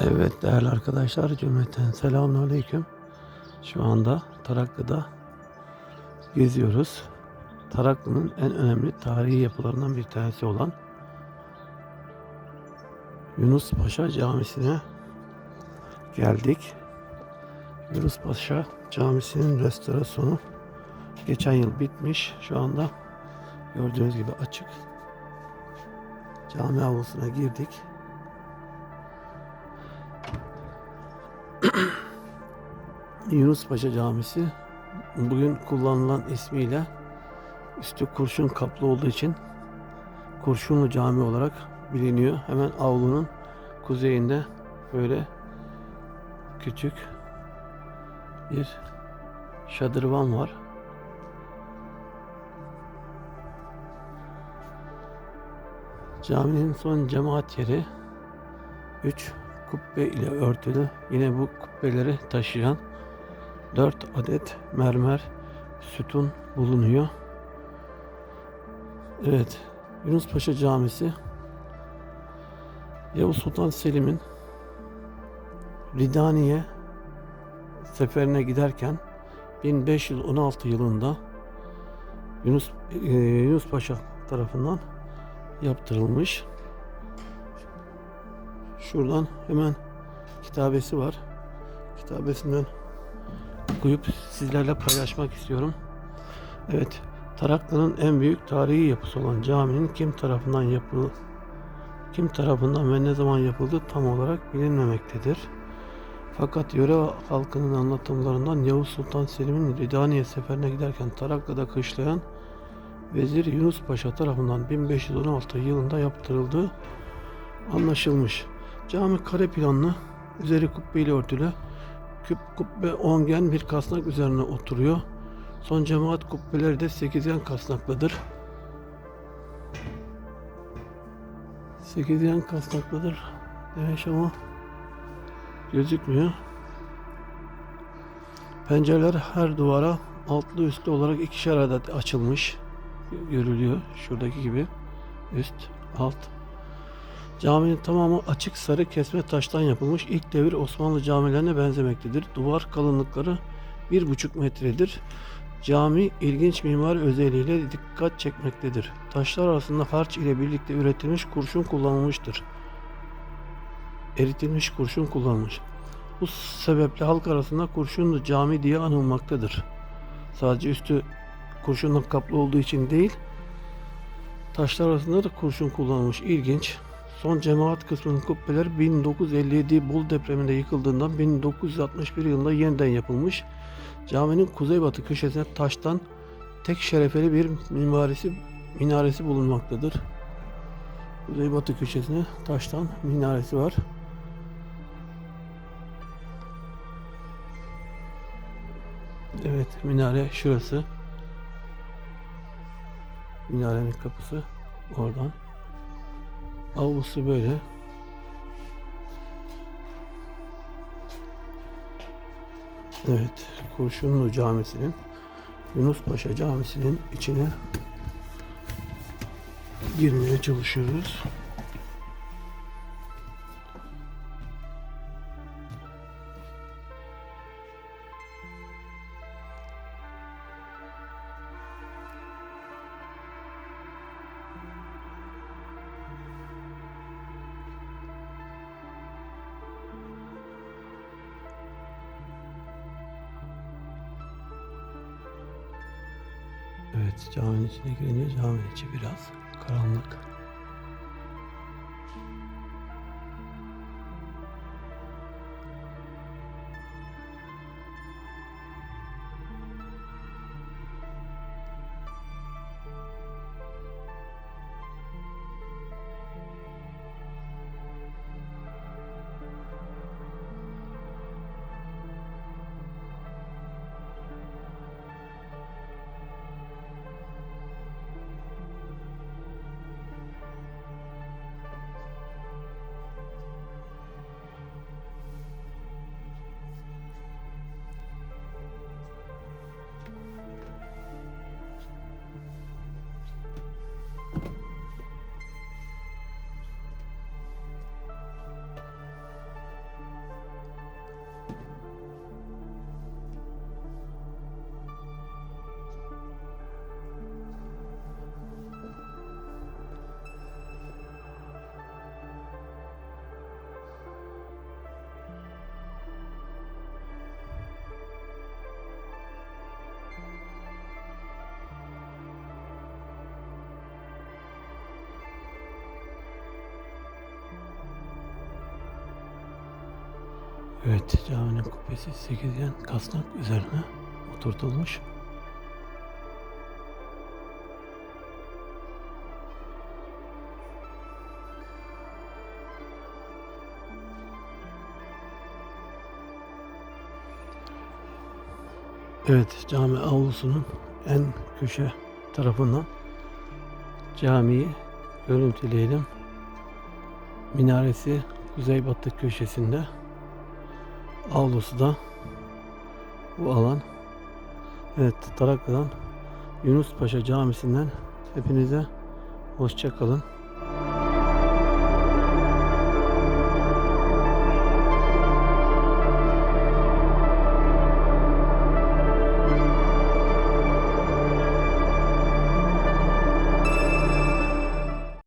Evet değerli arkadaşlar cümleten selamun aleyküm. Şu anda Taraklı'da geziyoruz. Taraklı'nın en önemli tarihi yapılarından bir tanesi olan Yunus Paşa Camisi'ne geldik. Yunus Paşa Camisi'nin restorasyonu geçen yıl bitmiş. Şu anda gördüğünüz gibi açık. Cami avlusuna girdik. Yunus Paşa Camisi bugün kullanılan ismiyle üstü kurşun kaplı olduğu için Kurşunlu Cami olarak biliniyor. Hemen avlunun kuzeyinde böyle küçük bir şadırvan var. Caminin son cemaat yeri 3 kubbe ile örtülü. Yine bu kubbeleri taşıyan 4 adet mermer sütun bulunuyor. Evet, Yunus Paşa Camisi Yavuz Sultan Selim'in Ridaniye seferine giderken 1516 yılında Yunus e, Yunus Paşa tarafından yaptırılmış. Şuradan hemen kitabesi var. Kitabesinden okuyup sizlerle paylaşmak istiyorum. Evet, Taraklı'nın en büyük tarihi yapısı olan caminin kim tarafından yapıldı, kim tarafından ve ne zaman yapıldığı tam olarak bilinmemektedir. Fakat yöre halkının anlatımlarından Yavuz Sultan Selim'in Ridaniye seferine giderken Taraklı'da kışlayan Vezir Yunus Paşa tarafından 1516 yılında yaptırıldığı anlaşılmış. Cami kare planlı, üzeri kubbeyle örtülü, küp kubbe ongen bir kasnak üzerine oturuyor. Son cemaat kubbeleri de sekizgen kasnaklıdır. Sekizgen kasnaklıdır demiş ama gözükmüyor. Pencereler her duvara altlı üstlü olarak ikişer adet açılmış. Görülüyor şuradaki gibi. Üst, alt. Caminin tamamı açık sarı kesme taştan yapılmış ilk devir Osmanlı camilerine benzemektedir. Duvar kalınlıkları bir buçuk metredir. Cami ilginç mimari özelliğiyle dikkat çekmektedir. Taşlar arasında harç ile birlikte üretilmiş kurşun kullanılmıştır. Eritilmiş kurşun kullanılmış. Bu sebeple halk arasında kurşunlu cami diye anılmaktadır. Sadece üstü kurşunla kaplı olduğu için değil, taşlar arasında da kurşun kullanılmış. İlginç. Son cemaat kısmının kubbeler 1957 Bolu depreminde yıkıldığından 1961 yılında yeniden yapılmış. Caminin kuzeybatı köşesine taştan tek şerefeli bir mimarisi minaresi bulunmaktadır. Kuzeybatı köşesine taştan minaresi var. Evet minare şurası. Minarenin kapısı oradan. Avlusu böyle. Evet, Kurşunlu Camisi'nin Yunus Paşa Camisi'nin içine girmeye çalışıyoruz. Evet, caminin içine girince caminin içi biraz karanlık. Evet caminin kubbesi sekizgen kasnak üzerine oturtulmuş. Evet cami avlusunun en köşe tarafından camiyi görüntüleyelim. Minaresi kuzeybatı köşesinde. Avlusu da bu alan. Evet Taraklı'dan Yunus Paşa Camisi'nden hepinize hoşça kalın.